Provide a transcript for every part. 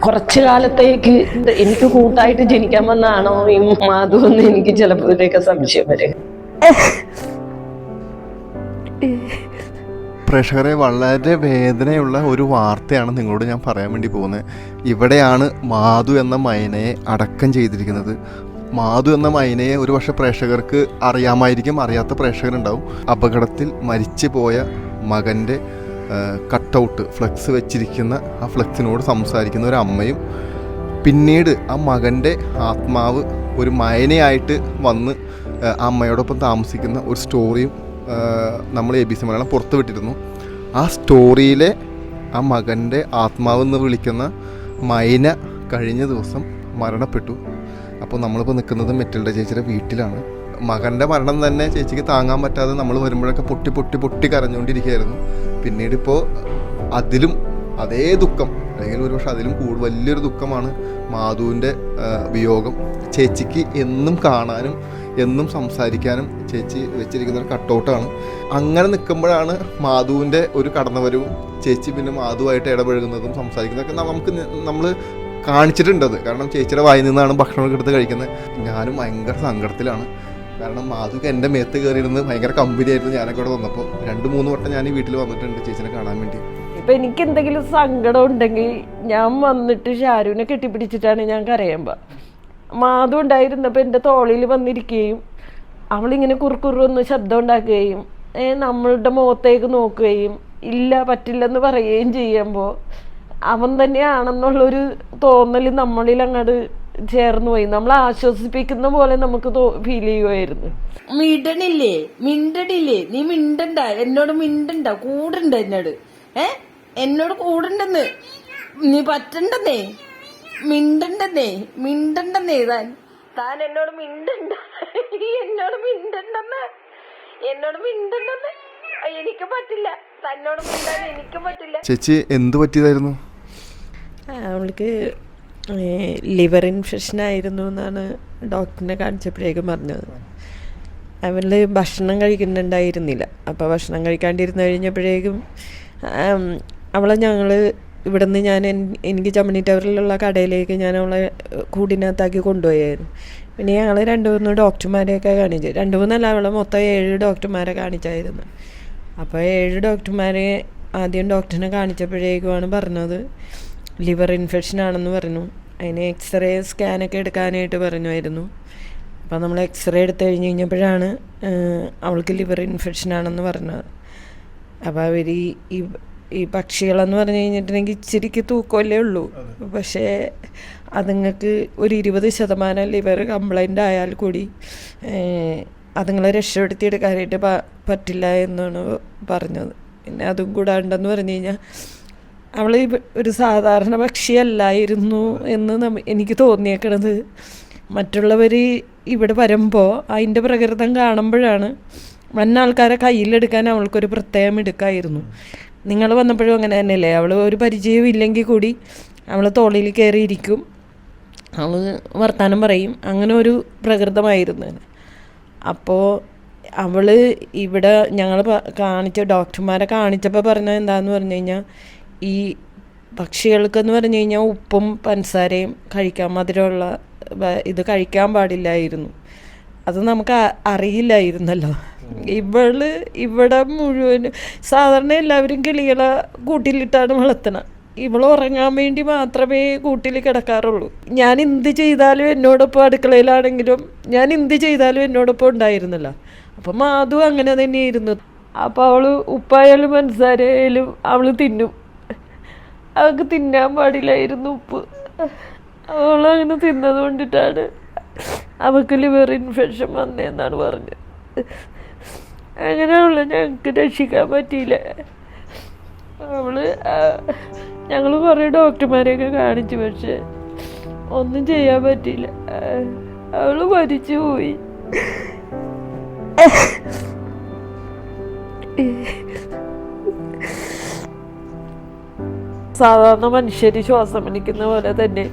കുറച്ചു കാലത്തേക്ക് എനിക്ക് കൂട്ടായിട്ട് ജനിക്കാൻ വന്നാണോ ഈ മാധു എന്ന് എനിക്ക് ചിലപ്പോഴത്തേക്ക് സംശയം വരും. പ്രേക്ഷകരെ വളരെ വേദനയുള്ള ഒരു വാർത്തയാണ് നിങ്ങളോട് ഞാൻ പറയാൻ വേണ്ടി പോകുന്നത്. ഇവിടെയാണ് മാധു എന്ന മൈനയെ അടക്കം ചെയ്തിരിക്കുന്നത്. മാധു എന്ന മൈനയെ ഒരു പക്ഷേ പ്രേക്ഷകർക്ക് അറിയാമായിരിക്കും അറിയാത്ത പ്രേക്ഷകരുണ്ടാവും. അപകടത്തിൽ മരിച്ചു പോയ മകന്റെ കട്ടൗട്ട് ഫ്ലെക്സ് വെച്ചിരിക്കുന്ന ആ ഫ്ലെക്സിനോട് സംസാരിക്കുന്ന ഒരു അമ്മയും പിന്നീട് ആ മകന്റെ ആത്മാവ് ഒരു മയനയായിട്ട് വന്ന് അമ്മയോടൊപ്പം താമസിക്കുന്ന ഒരു സ്റ്റോറിയും നമ്മൾ എ ബി സി മലയാളം പുറത്തുവിട്ടിരുന്നു ആ സ്റ്റോറിയിലെ ആ മകന്റെ ആത്മാവ് എന്ന് വിളിക്കുന്ന മൈന കഴിഞ്ഞ ദിവസം മരണപ്പെട്ടു. അപ്പോൾ നമ്മളിപ്പോൾ നിൽക്കുന്നത് മെറ്റിൽഡ ചേച്ചിയുടെ വീട്ടിലാണ്. മകന്റെ മരണം തന്നെ ചേച്ചിക്ക് താങ്ങാൻ പറ്റാതെ നമ്മൾ വരുമ്പോഴൊക്കെ പൊട്ടി പൊട്ടി പൊട്ടി കരഞ്ഞുകൊണ്ടിരിക്കുകയായിരുന്നു. പിന്നീട് ഇപ്പോൾ അതിലും അതേ ദുഃഖം അല്ലെങ്കിൽ ഒരുപക്ഷെ അതിലും കൂടുതൽ വലിയൊരു ദുഃഖമാണ് മാധുവിന്റെ വിയോഗം. ചേച്ചിക്ക് എന്നും കാണാനും എന്നും സംസാരിക്കാനും ചേച്ചി വെച്ചിരിക്കുന്ന ഒരു കട്ടൗട്ടാണ്. അങ്ങനെ നിൽക്കുമ്പോഴാണ് മാധുവിന്റെ ഒരു കടന്നുവരവും ചേച്ചി പിന്നെ മാധുവായിട്ട് ഇടപഴകുന്നതും സംസാരിക്കുന്നതൊക്കെ നമുക്ക് നമ്മൾ കാണിച്ചിട്ടുണ്ടത് കാരണം ചേച്ചിയുടെ വായിൽ നിന്നാണ് ഭക്ഷണമൊക്കെ എടുത്ത് കഴിക്കുന്നത്. ഞാനും ഭയങ്കര സങ്കടത്തിലാണ്. കാരണം മാധുക്ക് എന്റെ മേത്ത് കയറിയിരുന്ന് ഭയങ്കര കമ്പനിയായിരുന്നു ഞാനൊക്കെ ഇവിടെ വന്നപ്പോൾ. രണ്ട് മൂന്ന് വട്ടം ഞാൻ ഈ വീട്ടിൽ വന്നിട്ടുണ്ട് ചേച്ചിനെ കാണാൻ വേണ്ടി. ഇപ്പൊ എനിക്ക് എന്തെങ്കിലും സങ്കടം ഉണ്ടെങ്കിൽ ഞാൻ വന്നിട്ട് ഷാരുവിനെ കെട്ടിപ്പിടിച്ചിട്ടാണ് ഞാൻ കരയുമ്പോ. മാധു ഉണ്ടായിരുന്നപ്പോൾ എന്റെ തോളിൽ വന്നിരിക്കുകയും അവളിങ്ങനെ കുറുക്കുറൊന്ന് ശബ്ദം ഉണ്ടാക്കുകയും നമ്മളുടെ മുഖത്തേക്ക് നോക്കുകയും ഇല്ല പറ്റില്ലെന്ന് പറയുകയും ചെയ്യുമ്പോൾ അവൻ തന്നെയാണെന്നുള്ളൊരു തോന്നൽ നമ്മളിൽ അങ്ങോട്ട് ചേർന്ന് പോയി. നമ്മൾ ആശ്വസിപ്പിക്കുന്ന പോലെ നമുക്ക് ഫീൽ ചെയ്യുമായിരുന്നു മിണ്ടണില്ലേ മിണ്ടണില്ലേ? നീ മിണ്ടണ്ട. എന്നോട് മിണ്ടണ്ട. കൂടണ്ട എന്നോട്. ഏ? എന്നോട് കൂടണ്ടെന്ന്. നീ പറ്റണ്ടെന്നേ? മിണ്ടണ്ടെന്നേ? മിണ്ടണ്ടെന്നേ താൻ? താൻ എന്നോട് മിണ്ടണ്ട. എന്നോട് മിണ്ടണ്ടെന്ന്. എന്നോട് മിണ്ടണ്ടെന്ന്. എനിക്ക് പറ്റില്ല. തന്നോട് മിണ്ടാൻ എനിക്ക് പറ്റില്ല. ചേച്ചി എന്ത് പറ്റിയതായിരുന്നു? അവൾക്ക് ലിവർ ഇൻഫെക്ഷൻ ആയിരുന്നു എന്നാണ് ഡോക്ടറിനെ കാണിച്ചപ്പോഴേക്കും പറഞ്ഞത്. അവന് ഭക്ഷണം കഴിക്കുന്നുണ്ടായിരുന്നില്ല. അപ്പോൾ ഭക്ഷണം കഴിക്കാണ്ടിരുന്ന് കഴിഞ്ഞപ്പോഴേക്കും അവളെ ഞങ്ങൾ ഇവിടുന്ന് ഞാൻ എനിക്ക് ചമ്മണി ടവറിലുള്ള കടയിലേക്ക് ഞാൻ അവളെ കൂടിനകത്താക്കി കൊണ്ടുപോയായിരുന്നു. പിന്നെ ഞങ്ങൾ രണ്ട് മൂന്ന് ഡോക്ടർമാരെയൊക്കെ കാണിച്ചു രണ്ട് മൂന്നല്ല അവളെ മൊത്തം ഏഴ് ഡോക്ടർമാരെ കാണിച്ചായിരുന്നു. അപ്പോൾ ഏഴ് ഡോക്ടർമാരെ ആദ്യം ഡോക്ടറിനെ കാണിച്ചപ്പോഴേക്കുമാണ് പറഞ്ഞത് ലിവർ ഇൻഫെക്ഷൻ ആണെന്ന് പറഞ്ഞു. അതിന് എക്സ്റേ സ്കാനൊക്കെ എടുക്കാനായിട്ട് പറഞ്ഞുമായിരുന്നു അപ്പോൾ നമ്മൾ എക്സ്റേ എടുത്തു കഴിഞ്ഞ് കഴിഞ്ഞപ്പോഴാണ് അവൾക്ക് ലിവർ ഇൻഫെക്ഷൻ ആണെന്ന് പറഞ്ഞത്. അപ്പോൾ അവർ ഈ ഈ പക്ഷികളെന്ന് പറഞ്ഞു കഴിഞ്ഞിട്ടുണ്ടെങ്കിൽ ഇച്ചിരിക്ക് തൂക്കമല്ലേ ഉള്ളൂ. പക്ഷേ അതുങ്ങൾക്ക് ഒരു ഇരുപത് ശതമാനം ലിവർ കംപ്ലൈന്റ് ആയാൽ കൂടി അതുങ്ങളെ രക്ഷപ്പെടുത്തിയെടുക്കാനായിട്ട് പറ്റില്ല എന്നാണ് പറഞ്ഞത്. പിന്നെ അതും കൂടാണ്ടെന്ന് പറഞ്ഞു കഴിഞ്ഞാൽ അവൾ ഒരു സാധാരണ പക്ഷിയല്ലായിരുന്നു എന്ന് നമ്മ എനിക്ക് തോന്നിയേക്കണത്. മറ്റുള്ളവർ ഇവിടെ വരുമ്പോൾ അതിന്റെ പ്രകൃതം കാണുമ്പോഴാണ് വന്ന ആൾക്കാരെ കയ്യിലെടുക്കാൻ അവൾക്കൊരു പ്രത്യേകം എടുക്കായിരുന്നു നിങ്ങൾ വന്നപ്പോഴും അങ്ങനെ തന്നെയല്ലേ? അവൾ ഒരു പരിചയവും ഇല്ലെങ്കിൽ കൂടി അവൾ തോളിൽ കയറിയിരിക്കും അവൾ വർത്തമാനം പറയും. അങ്ങനെ ഒരു പ്രകൃതമായിരുന്നു. അപ്പോൾ അവൾ ഇവിടെ ഞങ്ങൾ കാണിച്ച ഡോക്ടർമാരെ കാണിച്ചപ്പോൾ പറഞ്ഞത് എന്താണെന്ന് പറഞ്ഞു കഴിഞ്ഞാൽ ഈ പക്ഷികൾക്കെന്ന് പറഞ്ഞു കഴിഞ്ഞാൽ ഉപ്പും പഞ്ചസാരയും കഴിക്കാൻ മധുരമുള്ള ഇത് കഴിക്കാൻ പാടില്ലായിരുന്നു. അത് നമുക്ക് അറിയില്ലായിരുന്നല്ലോ. ഇവൾ ഇവിടെ മുഴുവൻ സാധാരണ എല്ലാവരും കിളികളെ കൂട്ടിലിട്ടാണ് വളർത്തണം. ഇവൾ ഉറങ്ങാൻ വേണ്ടി മാത്രമേ കൂട്ടിൽ കിടക്കാറുള്ളൂ. ഞാൻ എന്ത് ചെയ്താലും എന്നോടൊപ്പം അടുക്കളയിലാണെങ്കിലും ഞാൻ എന്ത് ചെയ്താലും എന്നോടൊപ്പം ഉണ്ടായിരുന്നല്ലോ. അപ്പം മാധു അങ്ങനെ തന്നെയായിരുന്നു. അപ്പോൾ അവൾ ഉപ്പായാലും മനസ്സാരായാലും അവൾ തിന്നും. അവൾക്ക് തിന്നാൻ പാടില്ലായിരുന്നു ഉപ്പ്. അവളങ്ങനെ തിന്നത് കൊണ്ടിട്ടാണ് അവൾക്ക് ലിവർ ഇൻഫെക്ഷൻ വന്നതെന്നാണ് പറഞ്ഞത് അങ്ങനെയുള്ള ഞങ്ങൾക്ക് രക്ഷിക്കാൻ പറ്റിയില്ല. അവൾ ഞങ്ങൾ കുറേ ഡോക്ടർമാരെയൊക്കെ കാണിച്ചു പക്ഷെ ഒന്നും ചെയ്യാൻ പറ്റിയില്ല. അവൾ മരിച്ചു പോയി. സാധാരണ മനുഷ്യർ ശ്വാസം വലിക്കുന്ന പോലെ തന്നെ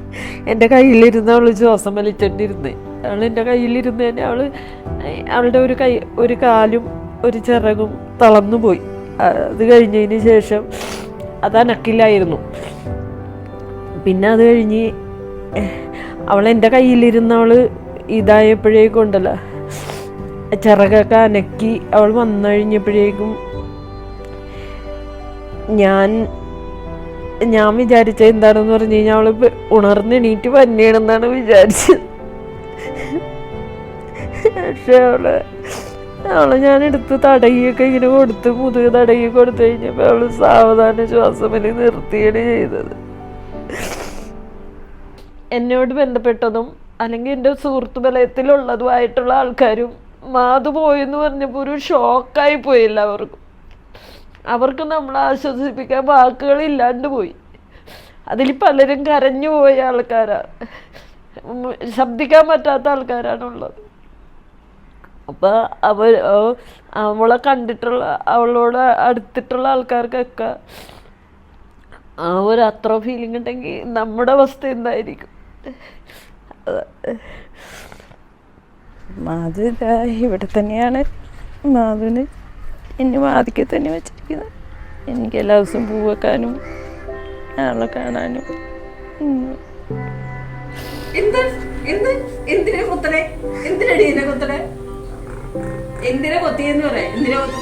എന്റെ കയ്യിലിരുന്ന് അവൾ ശ്വാസം വലിച്ചോണ്ടിരുന്ന്. അവൾ എന്റെ കയ്യിലിരുന്ന് തന്നെ അവൾ അവളുടെ ഒരു കൈ ഒരു കാലും ഒരു ചിറകും തളർന്നു പോയി. അത് കഴിഞ്ഞതിന് ശേഷം അത് അനക്കില്ലായിരുന്നു. പിന്നെ അത് കഴിഞ്ഞ് അവൾ എന്റെ കയ്യിലിരുന്ന് അവൾ ഇതായപ്പോഴേക്കും ഉണ്ടല്ലോ ചിറകൊക്കെ അനക്കി അവൾ വന്നു കഴിഞ്ഞപ്പോഴേക്കും ഞാൻ ഞാൻ വിചാരിച്ച എന്താണെന്ന് പറഞ്ഞു കഴിഞ്ഞാൽ ഇപ്പൊ ഉണർന്ന് എണീറ്റ് വന്നെയാണെന്നാണ് വിചാരിച്ചത്. പക്ഷെ അവൾ അവളെ ഞാൻ എടുത്ത് തടയൊക്കെ ഇങ്ങനെ കൊടുത്ത് മുതുക തടയി കൊടുത്തു കഴിഞ്ഞപ്പോൾ അവൾ സാവധാന ശ്വാസം വലി നിർത്തിയാണ് ചെയ്തത്. എന്നോട് ബന്ധപ്പെട്ടതും അല്ലെങ്കിൽ എന്റെ സുഹൃത്ത് ബലയത്തിലുള്ളതുമായിട്ടുള്ള ആൾക്കാരും മാതു പോയെന്ന് പറഞ്ഞപ്പോൾ ഒരു ഷോക്കായി പോയി എല്ലാവർക്കും. അവർക്ക് നമ്മളെ ആശ്വസിപ്പിക്കാൻ വാക്കുകൾ ഇല്ലാണ്ട് പോയി. അതിൽ പലരും കരഞ്ഞു പോയ ആൾക്കാരാണ് ശബ്ദിക്കാൻ പറ്റാത്ത ആൾക്കാരാണുള്ളത്. അപ്പോൾ അവ അവ- അവളെ കണ്ടിട്ടുള്ള അവളോട് അടുത്തിട്ടുള്ള ആൾക്കാർക്കൊക്കെ ആ ഒരു അത്ര ഫീലിംഗ് ഉണ്ടെങ്കിൽ നമ്മുടെ അവസ്ഥ എന്തായിരിക്കും? മാധു ഇതാ ഇവിടെ തന്നെയാണ്. മാധുവിന് എന്നെ വാതിക്കെ തന്നെ വെച്ചിരിക്കുന്നത്. എനിക്ക് എല്ലാ ദിവസവും പൂ വെക്കാനും ആളെ കാണാനും എന്തിനെ എന്ത്? എന്ത്? എന്തിനാ കുത്തണേ? എന്തിനടി കൊത്തിയെന്ന് പറയാ? എന്തിനാ കൊത്തി